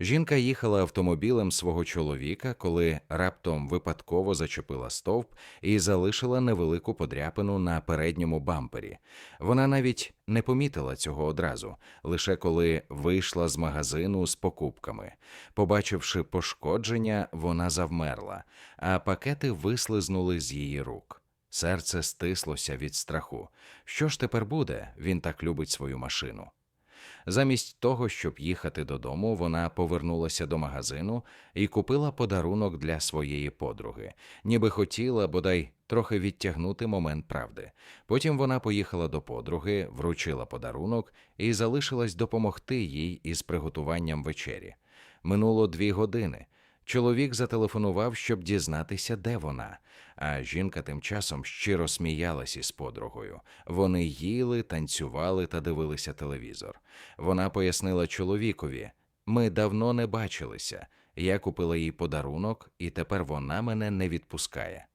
Жінка їхала автомобілем свого чоловіка, коли раптом випадково зачепила стовп і залишила невелику подряпину на передньому бампері. Вона навіть не помітила цього одразу, лише коли вийшла з магазину з покупками. Побачивши пошкодження, вона завмерла, а пакети вислизнули з її рук. Серце стислося від страху. Що ж тепер буде? Він так любить свою машину. Замість того, щоб їхати додому, вона повернулася до магазину і купила подарунок для своєї подруги, ніби хотіла бодай трохи відтягнути момент правди. Потім вона поїхала до подруги, вручила подарунок і залишилась допомогти їй із приготуванням вечері. Минуло дві години. Чоловік зателефонував, щоб дізнатися, де вона. А жінка тим часом щиро сміялась із подругою. Вони їли, танцювали та дивилися телевізор. Вона пояснила чоловікові: ми давно не бачилися. Я купила їй подарунок, і тепер вона мене не відпускає.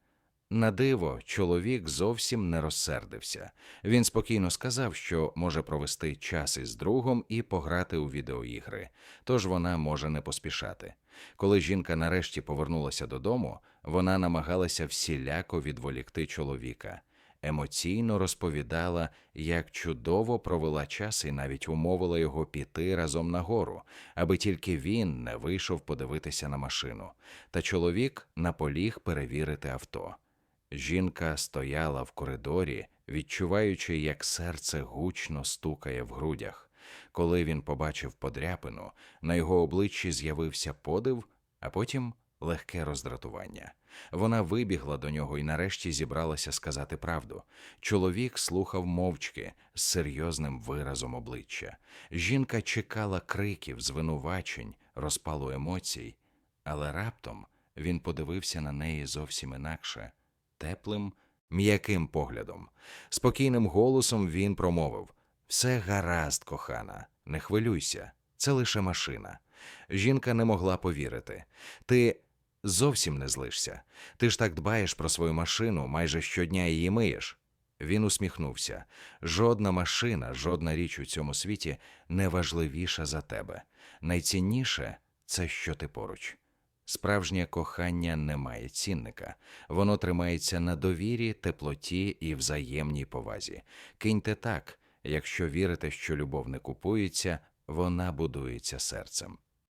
На диво, чоловік зовсім не розсердився. Він спокійно сказав, що може провести час із другом і пограти у відеоігри, тож вона може не поспішати. Коли жінка нарешті повернулася додому, вона намагалася всіляко відволікти чоловіка. Емоційно розповідала, як чудово провела час і навіть умовила його піти разом на гору, аби тільки він не вийшов подивитися на машину. Та чоловік наполіг перевірити авто. Жінка стояла в коридорі, відчуваючи, як серце гучно стукає в грудях. Коли він побачив подряпину, на його обличчі з'явився подив, а потім легке роздратування. Вона вибігла до нього і нарешті зібралася сказати правду. Чоловік слухав мовчки з серйозним виразом обличчя. Жінка чекала криків, звинувачень, розпалу емоцій, але раптом він подивився на неї зовсім інакше теплим, м'яким поглядом. Спокійним голосом він промовив: Все гаразд, кохана, не хвилюйся, це лише машина. Жінка не могла повірити. Ти зовсім не злишся. Ти ж так дбаєш про свою машину, майже щодня її миєш. Він усміхнувся. Жодна машина, жодна річ у цьому світі не важливіша за тебе. Найцінніше це що ти поруч. Справжнє кохання не має цінника, воно тримається на довірі, теплоті і взаємній повазі. Киньте так, якщо вірите, що любов не купується, вона будується серцем.